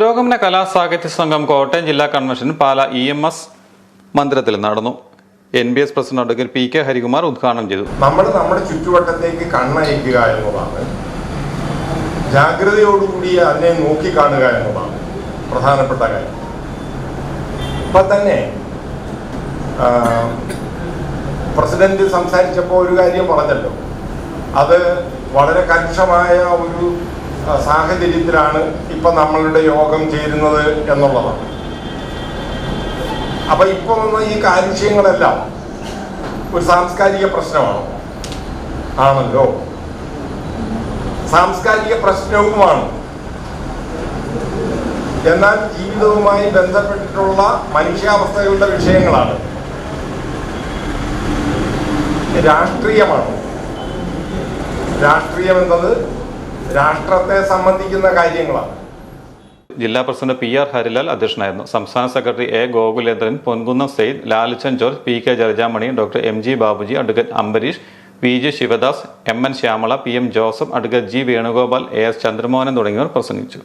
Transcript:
പുരോഗമന കലാ സാഹിത്യ സംഘം കോട്ടയം ജില്ലാ convention Pala E M S മന്ദിരത്തിൽ നടന്നു. N B S president advocate P K Harikumar ഉദ്ഘാടനം ചെയ്തു. നമ്മൾ നമ്മുടെ ചുറ്റുവട്ടത്തേക്ക് കണ്ണയക്കുക എന്നതാണ് ജാഗ്രതയോടുകൂടി അതിനെ നോക്കിക്കാണുക എന്നതാണ് പ്രധാനപ്പെട്ട കാര്യം. ഇപ്പൊ തന്നെ പ്രസിഡന്റ് സംസാരിച്ചപ്പോൾ ഒരു കാര്യം പറഞ്ഞല്ലോ. അത് വളരെ കരുഷമായ ഒരു സാഹചര്യത്തിലാണ് ഇപ്പം നമ്മളുടെ യോഗം ചേരുന്നത് എന്നുള്ളതാണ്. അപ്പം ഇപ്പോൾ വന്ന ഈ കാര്യങ്ങളെല്ലാം ഒരു സാംസ്കാരിക പ്രശ്നമാണ്. ആണല്ലോ? സാംസ്കാരിക പ്രശ്നവുമാണ്. എന്നാൽ ജീവിതവുമായി ബന്ധപ്പെട്ടിട്ടുള്ള മനുഷ്യാവസ്ഥകളുടെ വിഷയങ്ങളാണ്. രാഷ്ട്രീയമാണ്. രാഷ്ട്രീയം എന്നത് രാഷ്ട്രത്തെ സംബന്ധിക്കുന്ന കാര്യങ്ങളാണ്. ജില്ലാ പ്രസിഡന്റ് പി ആർ ഹരിലാൽ അധ്യക്ഷനായിരുന്നു. സംസ്ഥാന secretary A Gokulendran Ponkunnam Syed Lalichan George P K Jalajamani doctor M G Babuji advocate Ambareesh P G Sivadas M N Shyamala P M Joseph advocate G Venugopal A S Chandramohanan തുടങ്ങിയവർ പ്രസംഗിച്ചു.